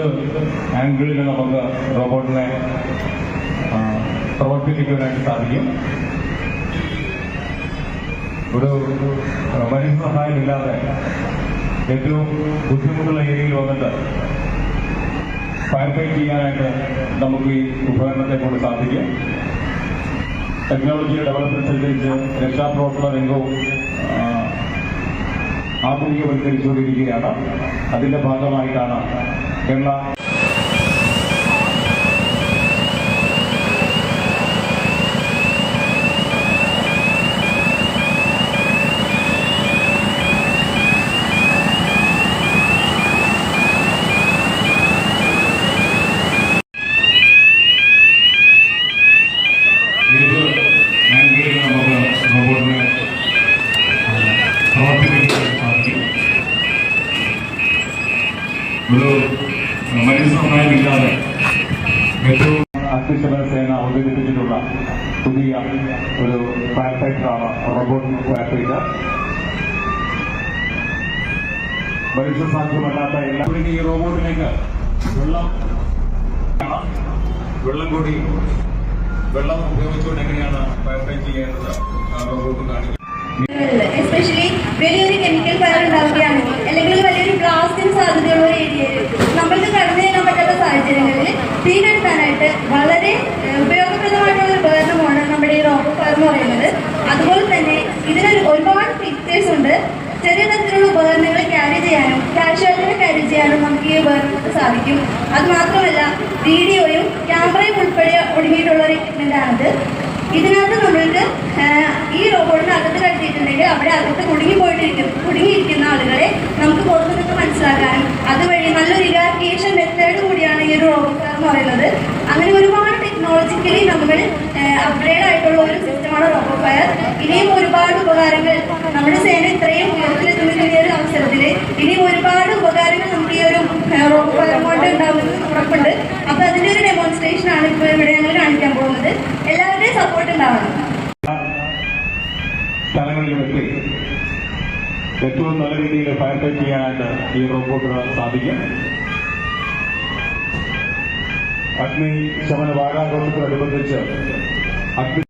ഏത് ആംഗിളിൽ നമുക്ക് റോബോട്ടിനെ പ്രവർത്തിപ്പിക്കുവാനായിട്ട് സാധിക്കും. ഒരു മനുഷ്യ സഹായമില്ലാതെ ഏറ്റവും ബുദ്ധിമുട്ടുള്ള ഏരിയയിൽ വന്നിട്ട് ഫയർ ചെയ്യാനായിട്ട് നമുക്ക് ഈ ഉപകരണത്തെ കൊണ്ട് സാധിക്കും. ടെക്നോളജി ഡെവലപ്മെന്റ് അനുസരിച്ച് രക്ഷാപ്രവർത്തന രംഗവും ആധുനികവൽക്കരിച്ചുകൊണ്ടിരിക്കുകയാണ്. അതിന്റെ ഭാഗമായിട്ടാണ് കേരള ഏത് ആംഗിളിൽ നമുക്ക് റോബോട്ടിനെ പ്രവർത്തിപ്പിക്കാൻ സാധിക്കും ഒരു മനുഷ്യ സഹായമില്ലാതെ ഏറ്റവും അഗ്നിശമന സേന അവതരിപ്പിച്ചിട്ടുള്ള പുതിയ ഒരു ഫയർ ഫൈറ്ററാണ് റോബോട്ടിക് ഫയർ ഫൈറ്റർ മനുഷ്യ സാധ്യമല്ലാത്ത എല്ലാ ഈ റോബോട്ടിലേക്ക് വെള്ളം വെള്ളം കൂടി വെള്ളം ഉപയോഗിച്ചുകൊണ്ട് എങ്ങനെയാണ് ഫയർ ഫൈറ്റ് ചെയ്യേണ്ടത്? റോബോട്ട് കാണിക്കുന്നത് എസ്പെഷ്യലി വലിയൊരു കെമിക്കൽ ഫയർ ഉണ്ടാവുകയാണെങ്കിൽ കെടുത്താനായിട്ട് വളരെ ഉപയോഗപ്രദമായിട്ടുള്ള ഒരു ഉപകരണമാണ് നമ്മുടെ ഈ റോബോ ഫയർ എന്ന് പറയുന്നത്. അതുപോലെ തന്നെ ഇതിന് ഒരുപാട് ഫീച്ചേഴ്സ് ഉണ്ട്. ചെറിയ തരത്തിലുള്ള ഉപകരണങ്ങൾ ക്യാരി ചെയ്യാനും കാഷ്വാലിറ്റിനെ ക്യാരി ചെയ്യാനും നമുക്ക് ഈ ഉപകരണത്തിന് സാധിക്കും. അത് മാത്രമല്ല വീഡിയോയും ക്യാമറയും ഉൾപ്പെടെ ഒടുങ്ങിയിട്ടുള്ള ഒരു എക്യുപ്മെന്റ് ആണിത്. ഇതിനകത്ത് നമ്മൾക്ക് ഈ റോബോട്ടിന് അകത്ത് കടത്തിയിട്ടുണ്ടെങ്കിൽ അവിടെ അകത്ത് കുടുങ്ങി പോയിട്ടിരിക്കും കുടുങ്ങിയിരിക്കുന്ന എന്ന് പറയുന്നത്. അങ്ങനെ ഒരുപാട് ടെക്നോളജിക്കലി നമ്മൾ അപ്ഗ്രേഡ് ആയിട്ടുള്ള ഒരു സിസ്റ്റമാണ് റോബോ ഫയർ ഇനിയും ഒരുപാട് ഉപകാരങ്ങൾ നമ്മുടെ സേന ഇത്രയും ഉയർത്തിലെത്തുന്ന ഈ ഒരു അവസരത്തിൽ ഇനിയും ഒരുപാട് ഉപകാരങ്ങൾ നമുക്ക് ഈ ഒരു റോബോ ഫയർ കൊണ്ട് ഉണ്ടാവുമെന്ന് ഉറപ്പുണ്ട്. അപ്പൊ അതിന്റെ ഒരു ഡെമോൺസ്ട്രേഷൻ ആണ് ഇപ്പോൾ ഇവിടെ ഞങ്ങൾ കാണിക്കാൻ പോകുന്നത്. എല്ലാവരുടെയും സപ്പോർട്ട് ഉണ്ടാവണം. ഏറ്റവും നല്ല രീതിയിൽ ഫയർ ഫൈറ്റ് ചെയ്യാനായിട്ട് ഈ റോബോട്ടുകൾ സാധിക്കും. അഗ്നി ശമന വാരാഘോഷത്തോടനുബന്ധിച്ച് അഗ്നി